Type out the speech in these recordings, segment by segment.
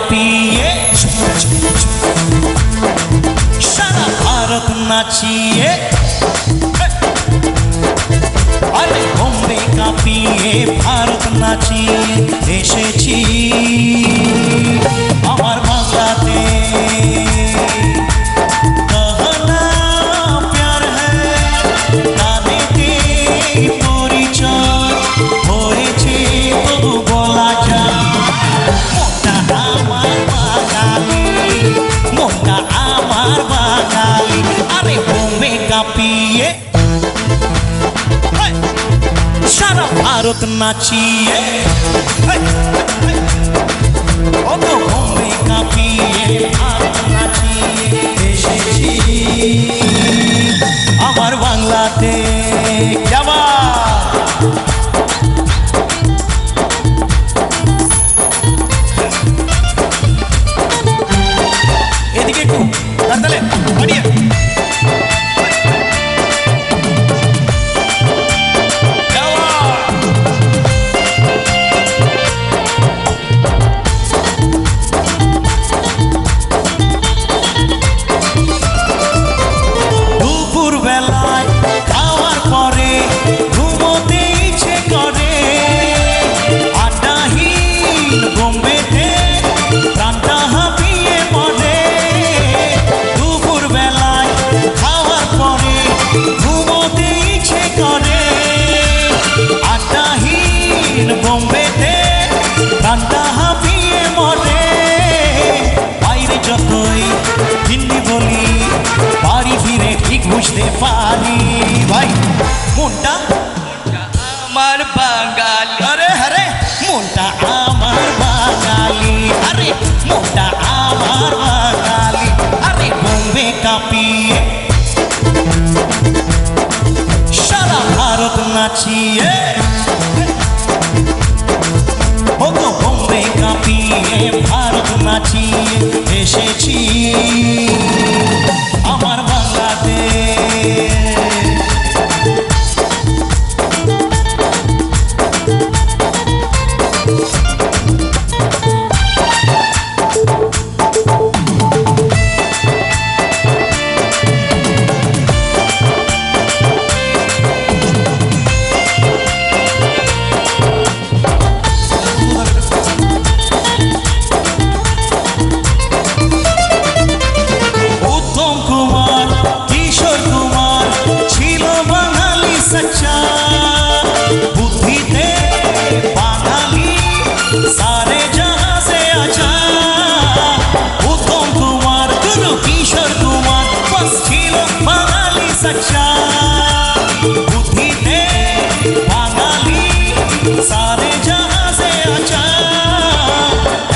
কাঁপিয়ে সারা ভারত নাচিয়ে আরে বোম্বে কাঁপিয়ে ভারত নাচিয়ে এসেছি কাঁপিয়ে! সারা ভারত নাচিয়ে! হেই! অত কাঁপিয়ে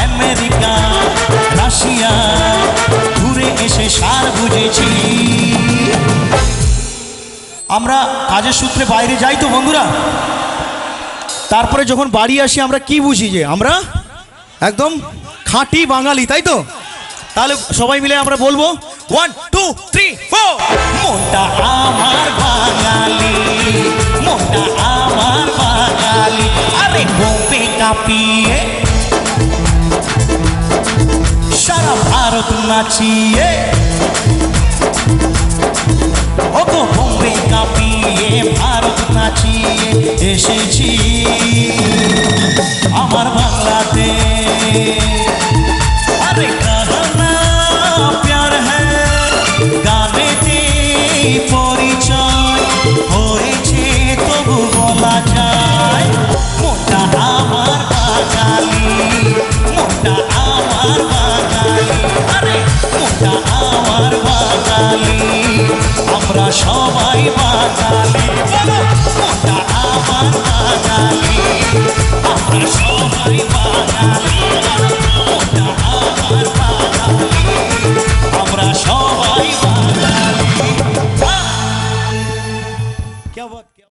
আমেরিকা রাশিয়া ঘুরে এসে সার বুঝেছি আমরা কাজের সূত্রে বাইরে যাই তো, বন্ধুরা। তারপরে যখন বাড়ি আসি, আমরা কি বুঝি যে, আমরা একদম খাঁটি বাঙালি, তাই তো? তাহলে সবাই মিলে আমরা বলব ওয়ান টু থ্রি ফোর মনটা আমার বাঙালি মনটা আমার বাঙালি। আরে বোম্বে কাঁপিয়ে, সারা ভারত নাচিয়ে। ও গো বোম্বে কাঁপিয়ে, ভারত নাচিয়ে এসেছি। আমার বাংলাতে আমরা সবাই বাঙালি